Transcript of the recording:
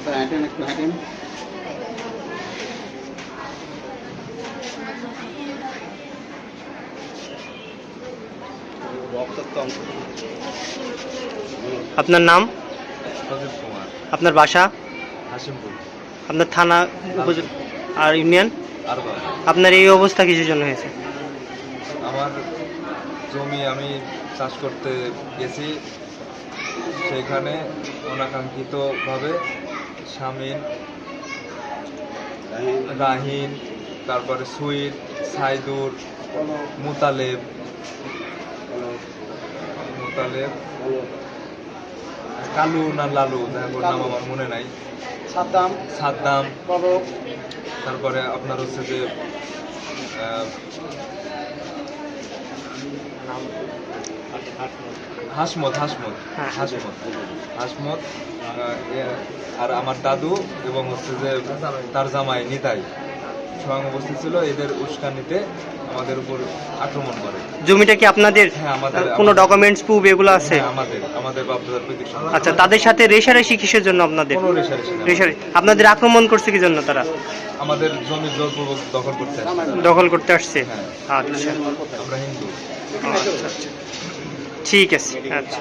আচ্ছা হাঁটেন একটু হাঁটেন। আপনার নাম? আপনার বাসা? আপনার থানা আর ইউনিয়ন? আপনার এই অবস্থা কিসের জন্য হয়েছে? আমার জমি আমি চাষ করতে গেছি। সেখানে অনাকাঙ্ক্ষিতভাবে শামিন রাহিন তারপরে সুইট সাইদুর মুতালেব। মুতালেব। কালু না লালু যাই নাম আমার মনে নাই। সাদ্দাম। সাদ্দাম। তারপরে আপনার হচ্ছে যে হাসমত হাসমত হ্যাঁ। হাসমত হাসমত। আর আমার দাদু এবং হচ্ছে যে তার জামাই নিতাই স্বয়ং উপস্থিত ছিল এদের উস্কানিতে আমাদের উপর আক্রমণ করে। জমিটা কি আপনাদের? হ্যাঁ, আমাদের- কোনো ডকুমেন্টস প্রুফ এগুলো আছে? হ্যাঁ, আমাদের আমাদের বাপদাদার প্রতীক সম্পত্তি। আচ্ছা তাদের সাথে রেশারেশি কিসের জন্য আপনাদের? কোনো রেশারেশি রেশারে আপনাদের আক্রমণ করছে কি জন্য তারা? আমাদের জমি জোরপূর্বক দখল করতে আসছে। দখল করতে আসছে? হ্যাঁ। আচ্ছা। আমরা হিন্দু। আচ্ছা আচ্ছা। ঠিক আছে আচ্ছা।